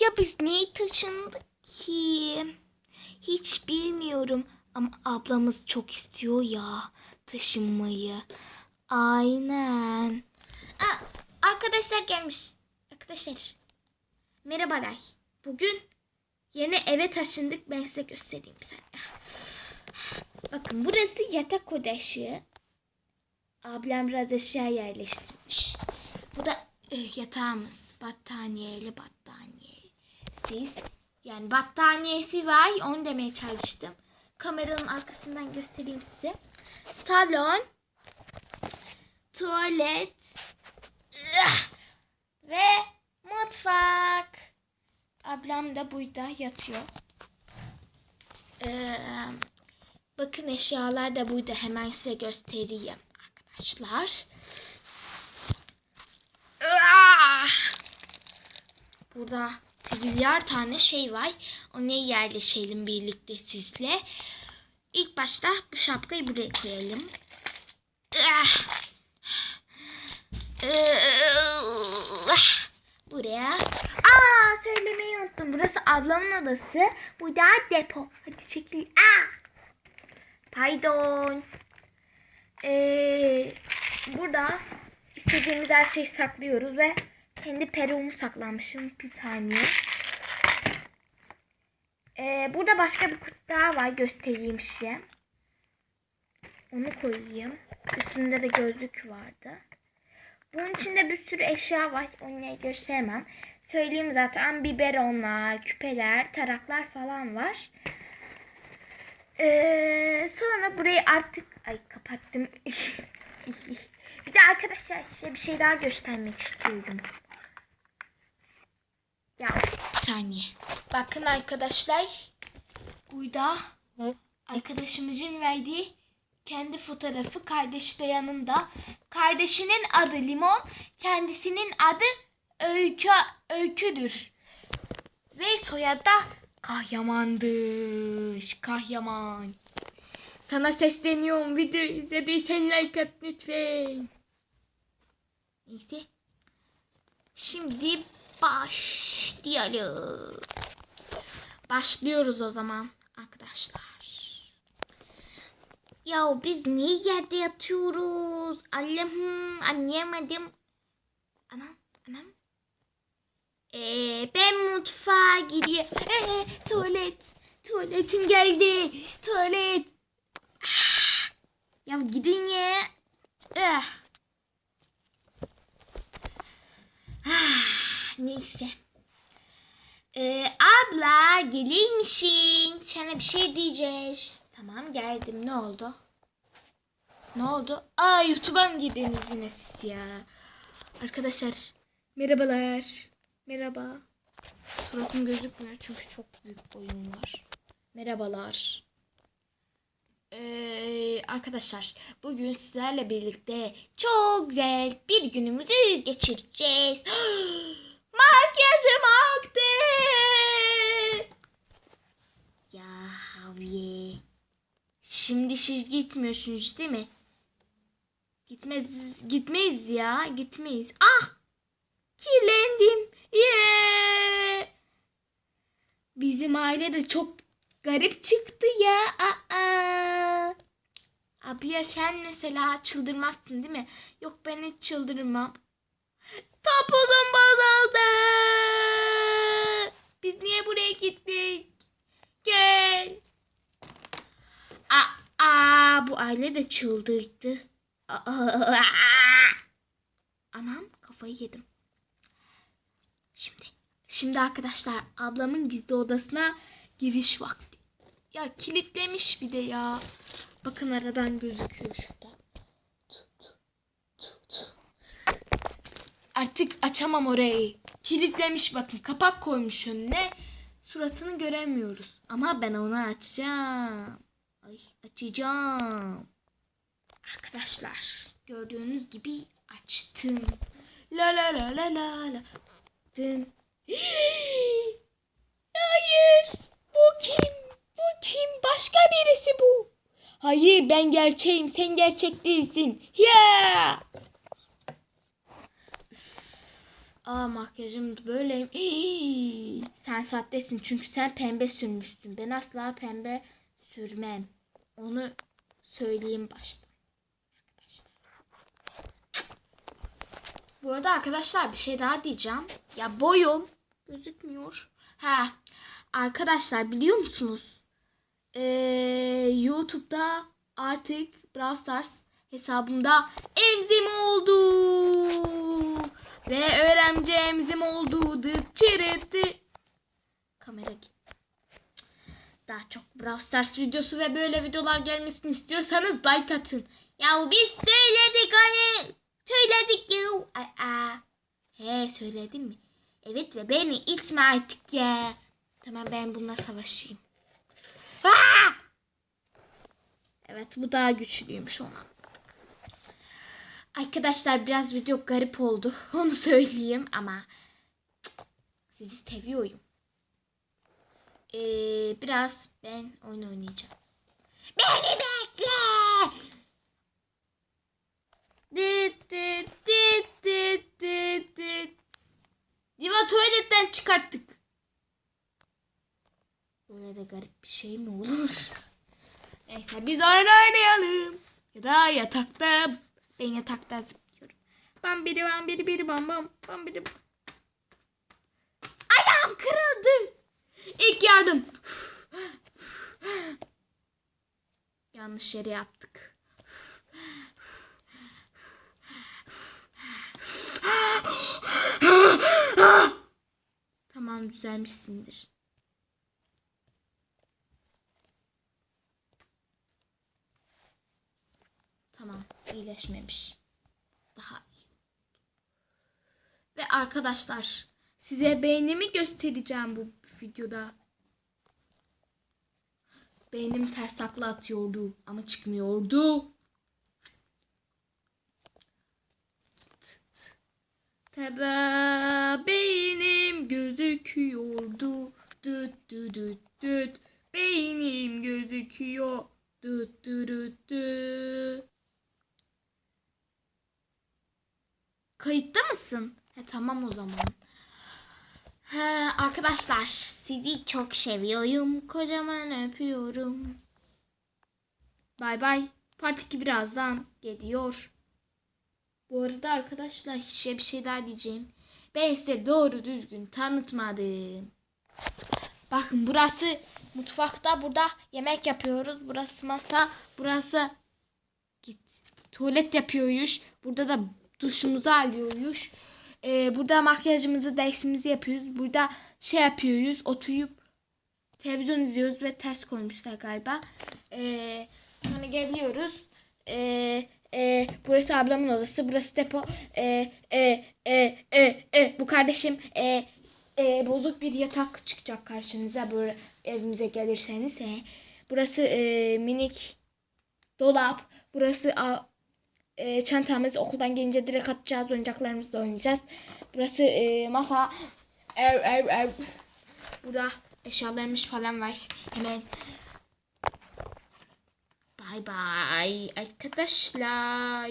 Ya biz neyi taşındık ki? Hiç bilmiyorum ama ablamız çok istiyor ya taşınmayı. Aynen. Aa, arkadaşlar gelmiş. Arkadaşlar. Merhabalar. Bugün yeni eve taşındık. Ben size göstereyim saniye. Bakın burası yatak odası. Ablam biraz eşya yerleştirmiş. Bu da e, yatağımız. Battaniyeli battaniyesiz. Yani battaniyesi var. Onu demeye çalıştım. Kameranın arkasından göstereyim size. Salon. Tuvalet. Ve mutfak. Ablam da burada yatıyor. Ee, bakın eşyalar da burada. Hemen size göstereyim arkadaşlar. Burada trilyar tane şey var. Onu yerleşelim birlikte sizle. İlk başta bu şapkayı buraya koyalım. Ah! Ah! Buraya. Aa söylemeyi unuttum. Burası ablamın odası. Bu da depo. Hadi çekil. Aa! Pardon. Ee, burada istediğimiz her şeyi saklıyoruz ve kendi peruğumu saklamışım. Bir saniye. Ee, burada başka bir kutu daha var. Göstereyim size. Onu koyayım. Üstünde de gözlük vardı. Bunun içinde bir sürü eşya var. Onları gösteremem. Söyleyeyim zaten biberonlar, küpeler, taraklar falan var. Ee, sonra burayı artık ay kapattım. bir de arkadaşlar size bir şey daha göstermek istiyorum. Ya bir saniye. Bakın arkadaşlar. Burada arkadaşımızın verdiği kendi fotoğrafı kardeşi de yanında. Kardeşinin adı Limon, kendisinin adı Öykü, Öyküdür. Ve soyadı Kahyaman'dır. Kahyaman. Sana sesleniyorum. Videoyu izlediysen like at lütfen. Neyse. Şimdi başlayalım. Başlıyoruz o zaman arkadaşlar. Ya biz niye yerde yatıyoruz? Allah'ım anlayamadım. Anam anam. Ee, ben mutfağa gidiyorum. Ee, tuvalet. Tuvaletim geldi. Tuvalet. Ya gidin ya. Ah. Ah, Neyse. Ee, abla gelir misin? Sana bir şey diyeceğiz. Tamam geldim. Ne oldu? Ne oldu? Aa YouTube'a mı girdiniz yine siz ya? Arkadaşlar merhabalar. Merhaba. Suratım gözükmüyor çünkü çok büyük boyum var. Merhabalar. Ee, arkadaşlar bugün sizlerle birlikte çok güzel bir günümüzü geçireceğiz. Makyajım aktı. Ya Havye. Şimdi siz gitmiyorsunuz değil mi? Gitmez, gitmeyiz ya. Gitmeyiz. Ah! Kirlendim. Yeah! Bizim aile de çok garip çıktı ya. Aa! Abi ya sen mesela çıldırmazsın değil mi? Yok ben hiç çıldırmam. Topuzum bozuldu. Biz niye buraya gittik? Gel. Aa, aa bu aile de çıldırdı. Anam kafayı yedim. Şimdi şimdi arkadaşlar ablamın gizli odasına giriş vakti. Ya kilitlemiş bir de ya. Bakın aradan gözüküyor şurada. Artık açamam orayı. Kilitlemiş bakın. Kapak koymuş önüne. Suratını göremiyoruz. Ama ben onu açacağım. Ay açacağım. Arkadaşlar gördüğünüz gibi açtım. La la la la la la. Dın. Hayır. Bu kim? Bu kim? Başka birisi bu. Hayır ben gerçeğim. Sen gerçek değilsin. Ya. Üf. Aa makyajım böyle. Hii. Sen sahtesin çünkü sen pembe sürmüşsün. Ben asla pembe sürmem. Onu söyleyeyim başta. Bu arada arkadaşlar bir şey daha diyeceğim. Ya boyum gözükmüyor. Ha. Arkadaşlar biliyor musunuz? Ee, YouTube'da artık Brawl Stars hesabımda emzim oldu. Ve öğrenci emzim oldu. Dıt çırıttı. Kamera gitti. Daha çok Brawl Stars videosu ve böyle videolar gelmesini istiyorsanız like atın. Ya biz söyledik hani. Söyledik ya. Aa. He söyledin mi? Evet ve beni itme artık ya. Tamam ben bununla savaşayım. Aa! Evet bu daha güçlüymüş ona. Arkadaşlar biraz video garip oldu. Onu söyleyeyim ama sizi seviyorum. Ee, biraz ben oyun oynayacağım. Beni bekle. Dit dit dit dit dit dit. Diva tuvaletten çıkarttık. Böyle de garip bir şey mi olur? Neyse biz oyun oynayalım. Ya da yatakta. Ben yatakta zıplıyorum. Bam biri bam biri biri bam bam. Bam biri bam. Yardım. Yanlış yere yaptık. Tamam düzelmişsindir. Tamam iyileşmemiş. Daha iyi. Ve arkadaşlar size beynimi göstereceğim bu videoda. Beynim ters takla atıyordu ama çıkmıyordu. Tada beynim gözüküyordu. Düt düt düt düt. Beynim gözüküyor. Düt düt düt. Kayıtta mısın? He tamam o zaman. He, arkadaşlar sizi çok seviyorum. Kocaman öpüyorum. Bay bay. Part 2 birazdan geliyor. Bu arada arkadaşlar size bir şey daha diyeceğim. Ben size doğru düzgün tanıtmadım. Bakın burası mutfakta burada yemek yapıyoruz. Burası masa. Burası git tuvalet yapıyoruz. Burada da duşumuzu alıyoruz. Ee, burada makyajımızı, dersimizi yapıyoruz. Burada şey yapıyoruz. Oturup televizyon izliyoruz ve ters koymuşlar galiba. Ee, sonra geliyoruz. Ee, e, burası ablamın odası. Burası depo. Ee, e, e, e, e, bu kardeşim e, e, bozuk bir yatak çıkacak karşınıza. Böyle evimize gelirseniz. He. Burası e, minik dolap. Burası a, e, çantamız okuldan gelince direkt atacağız. Oyuncaklarımızla oynayacağız. Burası e, masa. Ev ev ev. Burada eşyalarımız falan var. Hemen Bay bay arkadaşlar.